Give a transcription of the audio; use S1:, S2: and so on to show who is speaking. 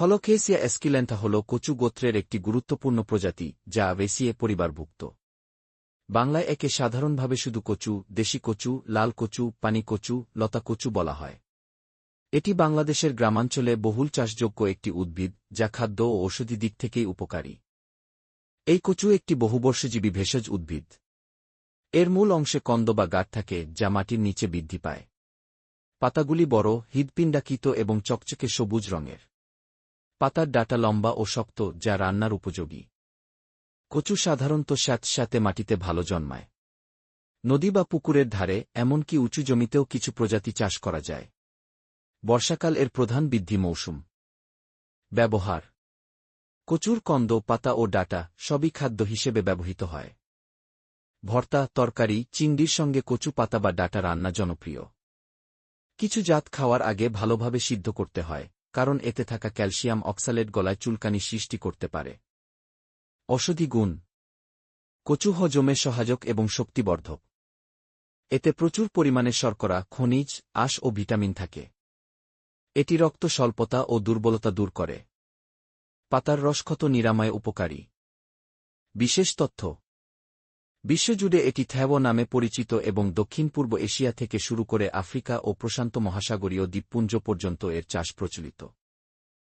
S1: খলকেসিয়া এস্কিল্যান্টা হল কচু গোত্রের একটি গুরুত্বপূর্ণ প্রজাতি, যা ভেসিয়ে পরিবারভুক্ত। বাংলায় একে সাধারণভাবে শুধু কচু, দেশি কচু, লাল কচু, পানি কচু, লতা কচু বলা হয়। এটি বাংলাদেশের গ্রামাঞ্চলে বহুল চাষযোগ্য একটি উদ্ভিদ, যা খাদ্য ও ঔষধি দিক থেকেই উপকারী। এই কচু একটি বহুবর্ষজীবী ভেষজ উদ্ভিদ। এর মূল অংশে কন্দ বা গাঠ থাকে, যা মাটির নিচে বৃদ্ধি পায়। পাতাগুলি বড় হৃদপিণ্ডাকিত এবং চকচকে সবুজ রঙের। পাতার ডাটা লম্বা ও শক্ত, যা রান্নার উপযোগী। কচু সাধারণত স্যাঁতস্যাঁতে মাটিতে ভালো জন্মায়। নদী বা পুকুরের ধারে, এমনকি উঁচু জমিতেও কিছু প্রজাতি চাষ করা যায়। বর্ষাকাল এর প্রধান বৃদ্ধি মৌসুম। ব্যবহার। কচুর কন্দ, পাতা ও ডাটা সবই খাদ্য হিসেবে ব্যবহৃত হয়। ভর্তা, তরকারি, চিংড়ির সঙ্গে কচু, পাতা বা ডাটা রান্না জনপ্রিয়। কিছু জাত খাওয়ার আগে ভালোভাবে সিদ্ধ করতে হয়। কারণ এতে থাকা ক্যালসিয়াম অক্সালেট গলায় চুলকানি সৃষ্টি করতে পারে। ঔষধি গুণ। কচু হজমে সহায়ক এবং শক্তিবর্ধক। এতে প্রচুর পরিমাণে শর্করা, খনিজ, আঁশ ও ভিটামিন থাকে। এটি রক্ত স্বল্পতা ও দুর্বলতা দূর করে। পাতার রসক্ষত নিরাময় উপকারী। বিশেষ তথ্য বিশ্বজুড়ে এটি থ্যাব নামে পরিচিত এবং দক্ষিণ পূর্ব এশিয়া থেকে শুরু করে আফ্রিকা ও প্রশান্ত মহাসাগরীয় দ্বীপপুঞ্জ পর্যন্ত এর চাষ প্রচলিত।